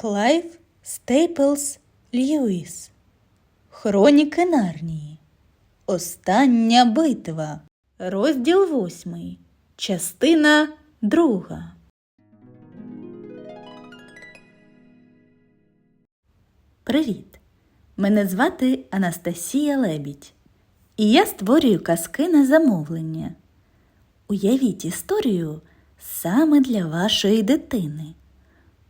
Клайв Стейплс Льюіс. Хроніки Нарнії. Остання битва. Розділ восьмий. Частина друга. Привіт! Мене звати Анастасія Лебідь. І я створюю казки на замовлення. Уявіть історію саме для вашої дитини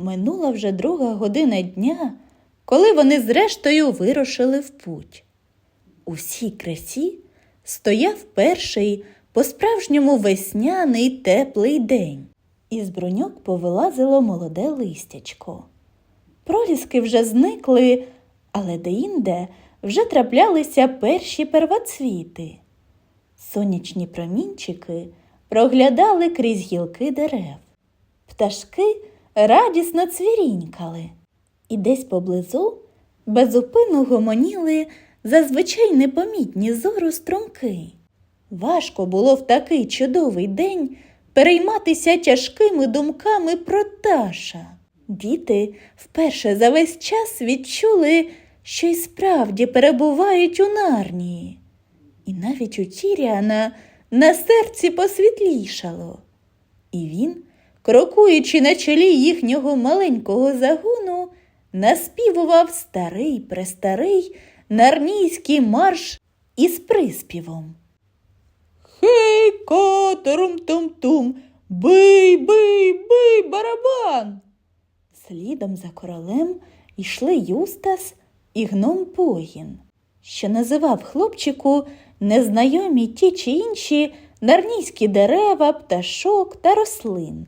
Минула вже друга година дня, коли вони зрештою вирушили в путь. У красі стояв перший по-справжньому весняний теплий день. Із броньок повилазило молоде листячко. Проліски вже зникли, але деінде вже траплялися перші первоцвіти. Сонячні промінчики проглядали крізь гілки дерев. Пташки радісно цвірінькали, і десь поблизу безупинно гомоніли зазвичай непомітні зору струмки. Важко було в такий чудовий день перейматися тяжкими думками про Таша. Діти вперше за весь час відчули, що й справді перебувають у нарнії. І навіть у Тіріана на серці посвітлішало. І він, крокуючи на чолі їхнього маленького загону, наспівував старий престарий нарнійський марш із приспівом. Хей, катерум тум тум бий, бий, бий, барабан. Слідом за королем йшли Юстас і гном Погін, що називав хлопчику незнайомі ті чи інші нарнійські дерева, пташок та рослин.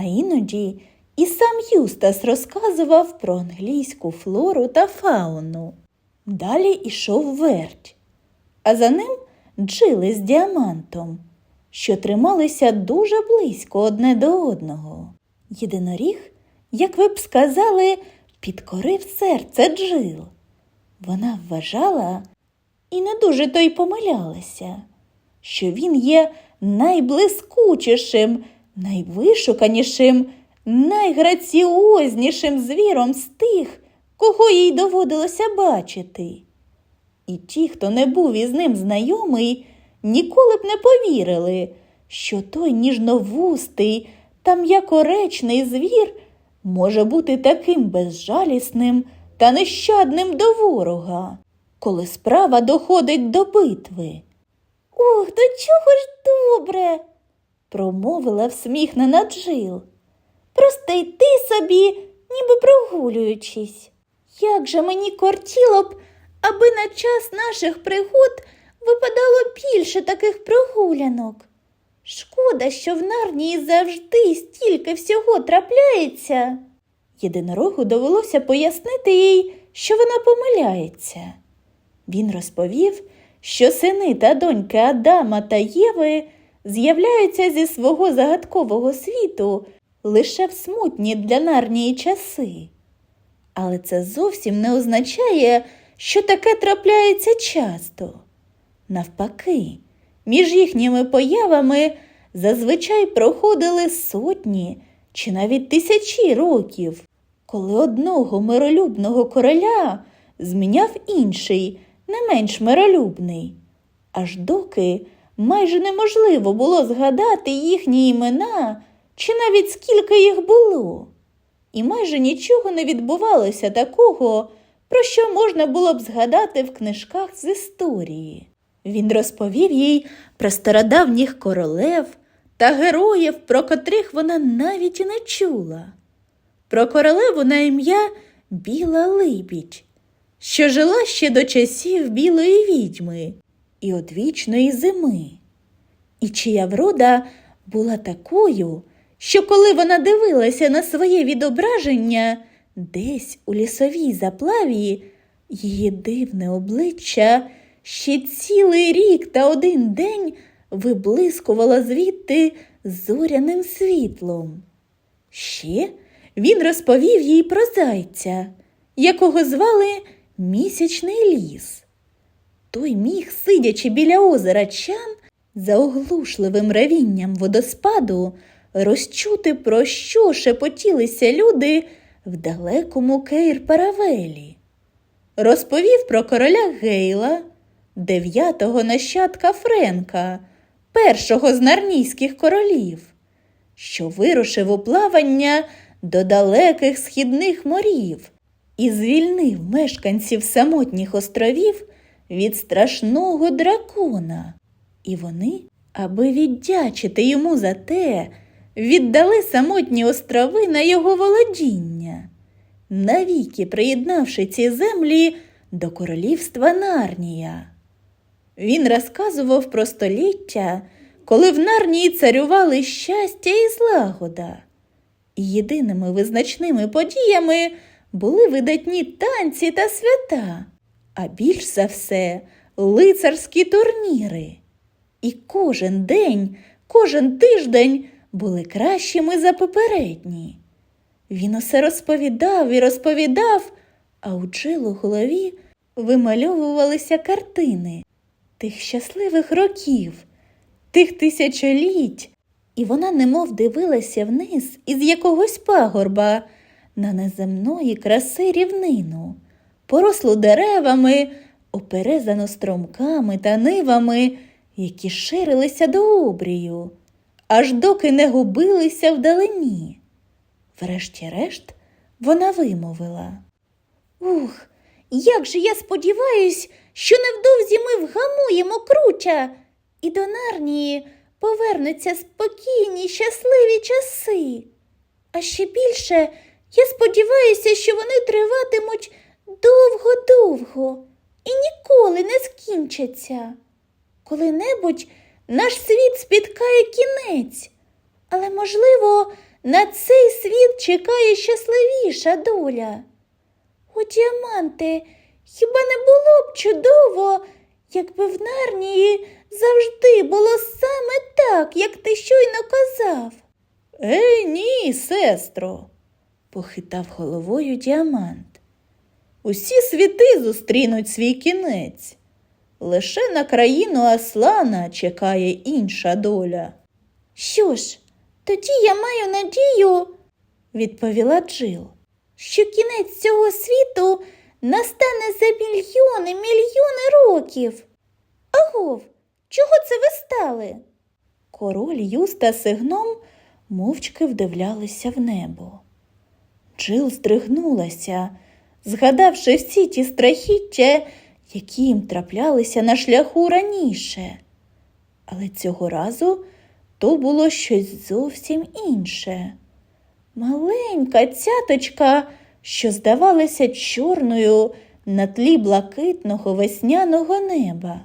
А іноді і сам Юстас розказував про англійську флору та фауну. Далі ішов верть, а за ним джили з діамантом, що трималися дуже близько одне до одного. Єдиноріг, як ви б сказали, підкорив серце джил. Вона вважала і не дуже то й помилялася, що він є найблискучішим, найвишуканішим, найграціознішим звіром з тих, кого їй доводилося бачити. І ті, хто не був із ним знайомий, ніколи б не повірили, що той ніжновустий та м'якоречний звір може бути таким безжалісним та нещадним до ворога, коли справа доходить до битви. Ох, до чого ж добре, промовила всміхнена Джил. Просто йти собі, ніби прогулюючись. Як же мені кортіло б, аби на час наших пригод випадало більше таких прогулянок. Шкода, що в Нарнії завжди стільки всього трапляється. Єдинорогу довелося пояснити їй, що вона помиляється. Він розповів, що сини та доньки Адама та Єви з'являються зі свого загадкового світу лише в смутні для Нарнії часи. Але це зовсім не означає, що таке трапляється часто. Навпаки, між їхніми появами зазвичай проходили сотні чи навіть тисячі років, коли одного миролюбного короля зміняв інший, не менш миролюбний, аж доки майже неможливо було згадати їхні імена чи навіть скільки їх було. І майже нічого не відбувалося такого, про що можна було б згадати в книжках з історії. Він розповів їй про стародавніх королев та героїв, про котрих вона навіть і не чула, про королеву на ім'я Біла Либідь, що жила ще до часів білої відьми і одвічної зими, і чия врода була такою, що коли вона дивилася на своє відображення, десь у лісовій заплаві її дивне обличчя ще цілий рік та один день виблискувало звідти зоряним світлом. Ще він розповів їй про зайця, якого звали місячний ліс. Той міг, сидячи біля озера Чан, за оглушливим ревінням водоспаду, розчути, про що шепотілися люди в далекому Кейр-Паравелі. Розповів про короля Гейла, дев'ятого нащадка Френка, першого з нарнійських королів, що вирушив у плавання до далеких східних морів і звільнив мешканців самотніх островів від страшного дракона. І вони, аби віддячити йому за те, віддали самотні острови на його володіння, навіки приєднавши ці землі до королівства Нарнія. Він розказував про століття, коли в Нарнії царювали щастя і злагода. І єдиними визначними подіями були видатні танці та свята, а більш за все лицарські турніри. І кожен день, кожен тиждень були кращими за попередні. Він усе розповідав і розповідав, а у Джил голові вимальовувалися картини тих щасливих років, тих тисячоліть, і вона немов дивилася вниз із якогось пагорба на неземної краси рівнину, порослу деревами, оперезану стромками та нивами, які ширилися до обрію, аж доки не губилися вдалині. Врешті-решт вона вимовила. Ух, як же я сподіваюсь, що невдовзі ми вгамуємо круча, і до Нарнії повернуться спокійні, щасливі часи. А ще більше я сподіваюся, що вони триватимуть довго-довго і ніколи не скінчаться. Коли-небудь наш світ спіткає кінець, але, можливо, на цей світ чекає щасливіша доля. О, діаманте, хіба не було б чудово, якби в Нарнії завжди було саме так, як ти щойно казав? Е, ні, сестро, похитав головою діамант. Усі світи зустрінуть свій кінець. Лише на країну Аслана чекає інша доля. Що ж, тоді я маю надію, відповіла Джил, що кінець цього світу настане за мільйони, мільйони років. Агов, чого це ви стали? Король Юста з гном мовчки вдивлялися в небо. Джил здригнулася, згадавши всі ті страхіття, які їм траплялися на шляху раніше. Але цього разу то було щось зовсім інше. Маленька цяточка, що здавалася чорною на тлі блакитного весняного неба.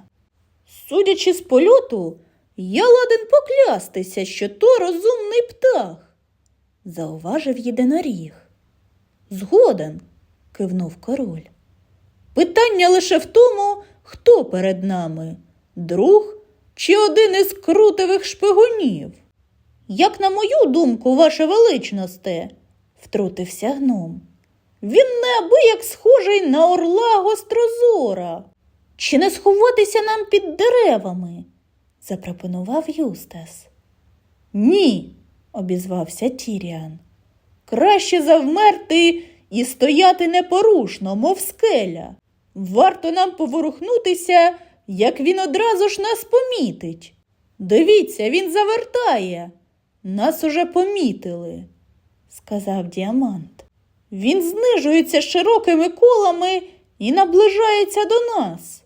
Судячи з польоту, я ладен поклястися, що то розумний птах, зауважив єдиноріг. Згоден, кивнув король. Питання лише в тому, хто перед нами друг чи один із крутивих шпигунів. Як на мою думку, ваше величносте, втрутився гном. Він неабияк схожий на орла гострозора. Чи не сховатися нам під деревами? запропонував Юстас. Ні, обізвався Тіріан. Краще завмерти і стояти непорушно, мов скеля. Варто нам поворухнутися, як він одразу ж нас помітить. Дивіться, він завертає. Нас уже помітили, сказав діамант. Він знижується широкими колами і наближається до нас.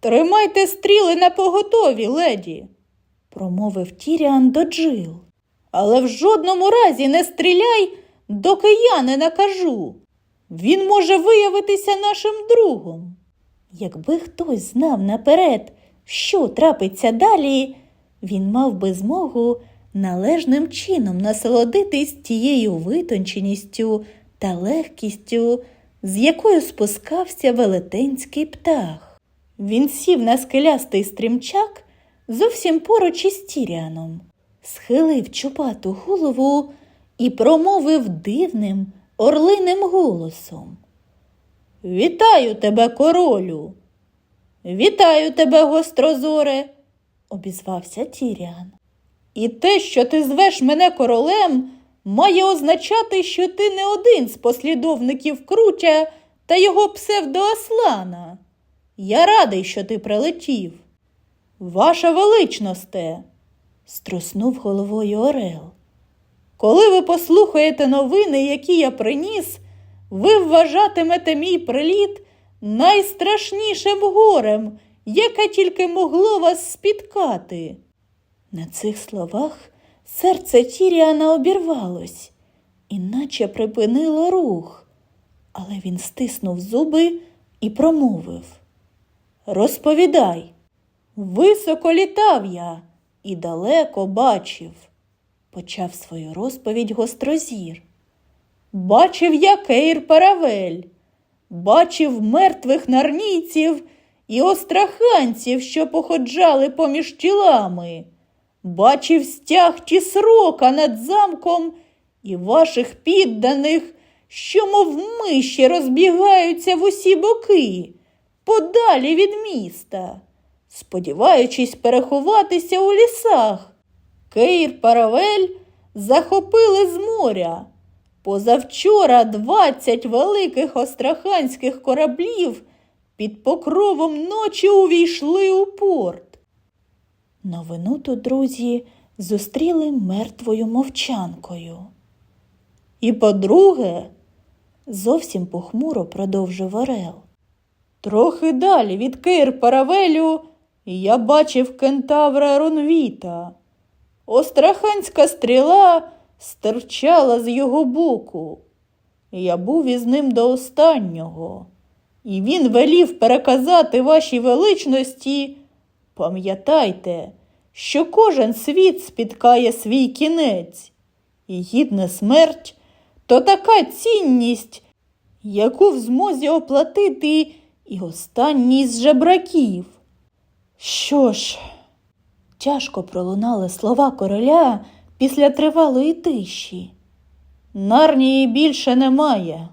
Тримайте стріли на поготові, леді, промовив Тіріан до Джил. Але в жодному разі не стріляй, доки я не накажу. Він може виявитися нашим другом. Якби хтось знав наперед, що трапиться далі, він мав би змогу належним чином насолодитись тією витонченістю та легкістю, з якою спускався велетенський птах. Він сів на скелястий стрімчак зовсім поруч із Тіріаном, схилив чупату голову і промовив дивним орлиним голосом. Вітаю тебе, королю. Вітаю тебе, гострозоре, обізвався Тіріан. І те, що ти звеш мене королем, має означати, що ти не один з послідовників Крутя та його псевдоаслана. Я радий, що ти прилетів. Ваша величносте, струснув головою Орел. Коли ви послухаєте новини, які я приніс, ви вважатимете мій приліт найстрашнішим горем, яке тільки могло вас спіткати. На цих словах серце Тіріана обірвалось, іначе припинило рух, але він стиснув зуби і промовив Розповідай, високо літав я і далеко бачив, почав свою розповідь гострозір. Бачив я Кейр Паравель, бачив мертвих нарнійців і остраханців, що походжали поміж тілами. Бачив стяг тісрока над замком і ваших підданих, що, мов миші, розбігаються в усі боки, подалі від міста, сподіваючись переховатися у лісах. Кейр Паравель захопили з моря. Позавчора двадцять великих остраханських кораблів під покровом ночі увійшли у порт. Новину тут друзі зустріли мертвою мовчанкою. І по-друге, зовсім похмуро продовжив Орел. Трохи далі від Кейр Паравелю я бачив кентавра Ронвіта. Остраханська стріла стирчала з його боку. Я був із ним до останнього, і він велів переказати вашій величності. Пам'ятайте, що кожен світ спіткає свій кінець, і гідна смерть то така цінність, яку в змозі оплатити і останній з жебраків. Що ж, тяжко пролунали слова короля після тривалої тиші. Нарнії більше немає.